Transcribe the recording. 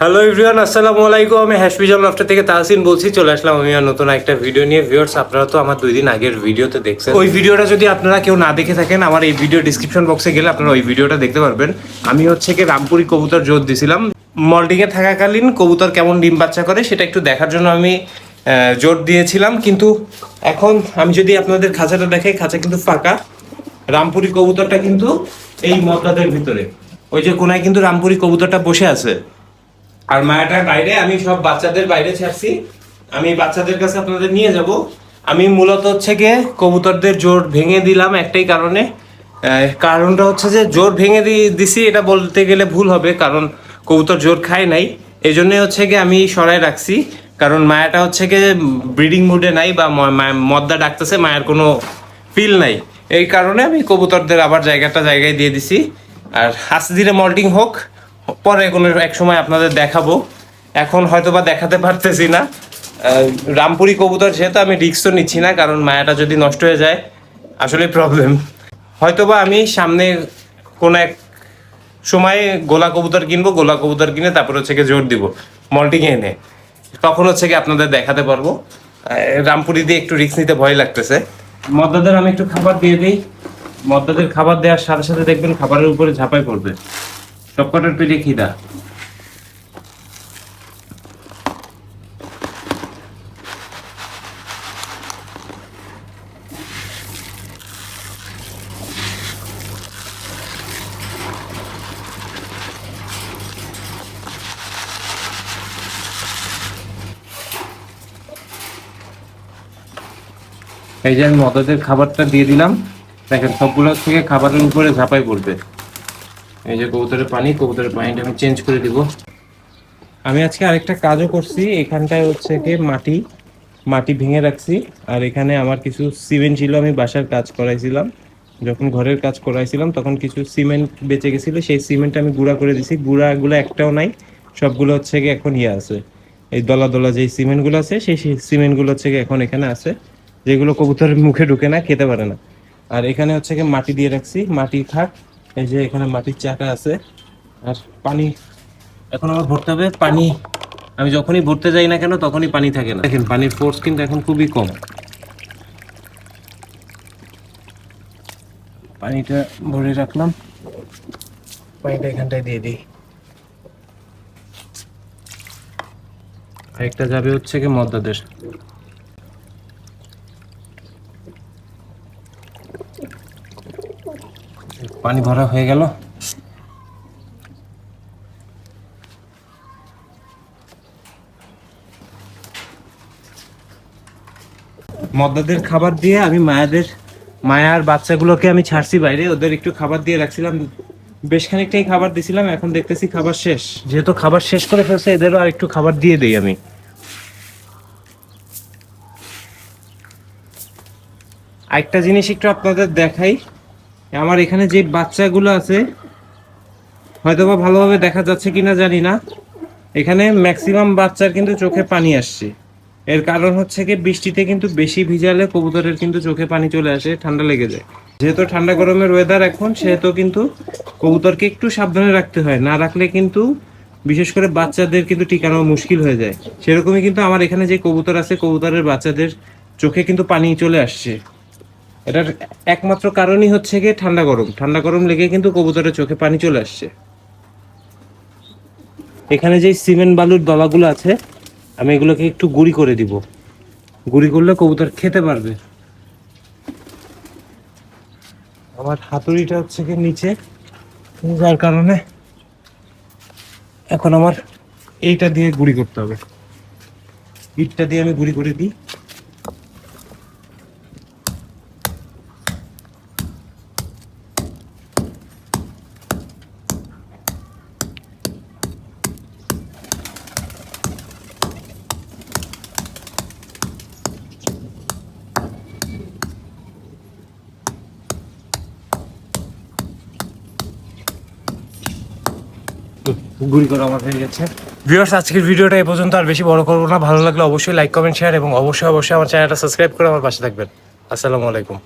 Hello everyone আসসালামু আলাইকুম। আমি হ্যাশপিজন লফটার থেকে তাহসিন বলছি। চলে আসলাম আমি নতুন একটা ভিডিও নিয়ে। ভিউয়ার্স আপনারা তো আমার দুই দিন আগের ভিডিওতে দেখছেন। ওই ভিডিওটা যদি আপনারা কেউ না দেখে থাকেন, আমার এই ভিডিও ডিসক্রিপশন বক্সে গেলে আপনারা ওই ভিডিওটা দেখতে পারবেন। আমি হচ্ছে কি রামপুরি কবুতর জোর দিছিলাম। মল্টিং এ থাকাকালীন কবুতর কেমন ডিম বাচ্চা করে, সেটা একটু দেখার জন্য আমি জোর দিয়েছিলাম। কিন্তু এখন আমি যদি আপনাদের খাঁচাটা দেখাই, খাঁচা কিন্তু ফাঁকা। রামপুরি কবুতরটা কিন্তু এই মদলাদের ভিতরে। ওই যে কোনায় কিন্তু রামপুরি কবুতরটা বসে আছে। আর মায়াটার বাইরে, আমি সব বাচ্চাদের বাইরে ছাড়ছি। আমি বাচ্চাদের কাছে আপনাদের নিয়ে যাব। আমি মূলত হচ্ছে গিয়ে কবুতরদের জোর ভেঙে দিলাম একটাই কারণে। কারণটা হচ্ছে যে জোর ভেঙে দিছি, এটা বলতে গেলে ভুল হবে, কারণ কবুতর জোর খায় নাই। এই জন্য হচ্ছে গিয়ে আমি সরাই রাখছি, কারণ মায়াটা হচ্ছে গিয়ে ব্রিডিং মুডে নাই বা মদ্দা ডাকতেছে, মায়ের কোনো ফিল নাই। এই কারণে আমি কবুতরদের আবার জায়গাটা জায়গায় দিয়ে দিছি। আর ধীরে মল্টিং হোক পরে কোনো এক সময় আপনাদের দেখাবো। এখন হয়তো বা দেখাতে পারতেছি না। রামপুরি কবুতর যেহেতু আমি রিক্স তো নিচ্ছি না, কারণ মায়াটা যদি নষ্ট হয়ে যায়, আসলে প্রবলেম হয়তো বা আমি সামনে কোনো এক সময় গোলা কবুতর কিনবো, গোলা কবুতর কিনে তারপর হচ্ছে গিয়ে জোর দিব মল্টিং এনে। তখন হচ্ছে কি আপনাদের দেখাতে পারব। রামপুরি দিয়ে একটু রিক্স নিতে ভয় লাগতেছে। মদ্দাদের আমি একটু খাবার দিয়ে দিই। মদ্দাদের খাবার দেওয়ার সাথে সাথে দেখবেন খাবারের উপরে ঝাঁপাই পড়বে। সবকটার পেটে খিদা এই যে আমি মদদের খাবারটা দিয়ে দিলাম, দেখেন সবগুলো থেকে খাবারের উপরে ঝাঁপাই পড়বে। এই যে কবুতরের পানি, কবুতরের পানিটা আমি চেঞ্জ করে দিব। আমি আজকে আরেকটা কাজও করছি, এখানটায় হচ্ছে কি মাটি মাটি ভেঙে রাখছি, আর এখানে আমার কিছু সিমেন্ট ছিল, আমি বাসার কাজ করাইছিলাম। যখন ঘরের কাজ করাইছিলাম, তখন কিছু সিমেন্ট বেঁচে গেছিল, সেই সিমেন্ট আমি গুঁড়া করে দিছি, গুঁড়াগুলো একটাও নাই, সবগুলো হচ্ছে কি এখন ইয়ে আছে। এই দলা দলা যে সিমেন্টগুলো আছে, সেই সিমেন্টগুলো হচ্ছে কি এখন এখানে আছে, যেগুলো কবুতরের মুখে ঢুকে না, খেতে পারে না। আর এখানে হচ্ছে কি মাটি দিয়ে রাখছি, মাটি থাক এই যে এখানে মাটির চাকা আছে আর পানি এখন আমার ভরতে হবে পানি। আমি যখনই ভরতে যাই না কেন তখনই পানি থাকে না। দেখেন পানির ফোর্স কিন্তু এখন খুবই কম। পানিটা ভরে রাখলাম। পানিটা এখানটায় দিয়ে দিই। আরেকটা যাবে হচ্ছে কি মদ্দাদের। পানি ভরা হয়ে গেল। মদ্দাদের খাবার দিয়ে আমি মায়াদের, মায়ার বাচ্চাগুলোকে আমি ছাড়ছি বাইরে। ওদের একটু খাবার দিয়ে রাখছিলাম। বেশ খানিকটাই খাবার দিছিলাম, এখন দেখতেছি খাবার শেষ। যেহেতু খাবার শেষ করে ফেলছে, এদেরও আর একটু খাবার দিয়ে দেই আমি। আরেকটা জিনিস একটু আপনাদের দেখাই। আমার এখানে যে বাচ্চাগুলো আছে, হয়তোবা ভালোভাবে দেখা যাচ্ছে কিনা জানি না। এখানে ম্যাক্সিমাম বাচ্চার কিন্তু চোখে পানি আসছে। এর কারণ হচ্ছে কি, বৃষ্টিতে কিন্তু বেশি ভিজালে কবুতরের কিন্তু চোখে পানি চলে আসে, ঠান্ডা লেগে যায়। যেহেতু ঠান্ডা গরমের ওয়েদার এখন, সেহেতু কিন্তু কবুতরকে একটু সাবধানে রাখতে হয়। না রাখলে কিন্তু বিশেষ করে বাচ্চাদের কিন্তু টিকানো মুশকিল হয়ে যায়। সেরকমই কিন্তু আমার এখানে যে কবুতর আছে, কবুতরের বাচ্চাদের চোখে কিন্তু পানি চলে আসছে। এটার একমাত্র কারণই হচ্ছে গিয়ে ঠান্ডা গরম। ঠান্ডা গরম লেগে কিন্তু কবুতরের চোখে পানি চলে আসছে। এখানে যে সিমেন্ট বালুর দলাগুলো আছে, আমি এগুলোকে একটু গুঁড়ি করে দিব। গুঁড়ি করলে কবুতর খেতে পারবে। আমার হাতুড়িটা হচ্ছে কি নিচে। যার কারণে এখন আমার এইটা দিয়ে গুঁড়ি করতে হবে। ইটটা দিয়ে আমি গুঁড়ি করে দিই। গুড়ি করা আমার হয়ে গেছে। ভিউয়ার্স আজকের ভিডিওটা এই পর্যন্ত, আর বেশি বড় করব না। ভালো লাগলে অবশ্যই লাইক কমেন্ট শেয়ার এবং অবশ্যই অবশ্যই আমার চ্যানেলটা সাবস্ক্রাইব করে আমার পাশে থাকবেন। আসসালামু আলাইকুম।